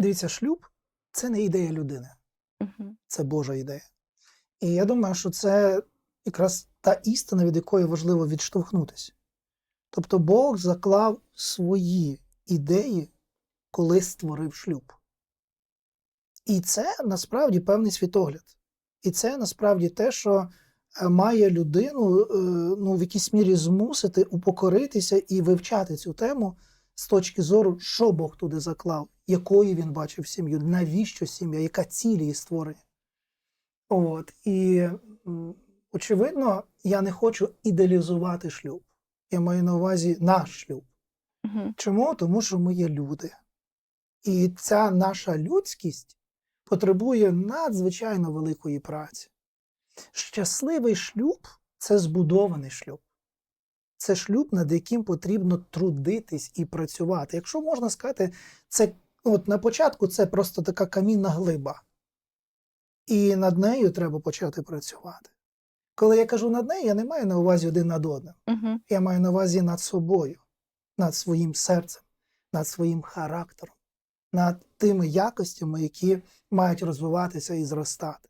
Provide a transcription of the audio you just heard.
Дивіться, шлюб це не ідея людини, це Божа ідея. І я думаю, що це якраз та істина, від якої важливо відштовхнутися. Тобто Бог заклав свої ідеї, коли створив шлюб. І це насправді певний світогляд. І це насправді те, що е, має людину е, ну, в якійсь мірі змусити упокоритися і вивчати цю тему з точки зору, що Бог туди заклав, якою він бачив сім'ю, навіщо сім'я, яка ціль її створення. От. І очевидно, я не хочу ідеалізувати шлюб. Я маю на увазі наш шлюб. Мгм. Чому? Тому що ми є люди. І ця наша людськість потребує надзвичайно великої праці. Щасливий шлюб це збудований шлюб. Це шлюб, над яким потрібно трудитись і працювати. Якщо можна сказати, це от на початку це просто така камінна глиба. І над нею треба почати працювати. Коли я кажу над нею, я не маю на увазі один над одним. Мгм. Я маю на увазі над собою, над своїм серцем, над своїм характером, над тими якостями, які мають розвиватися і зростати.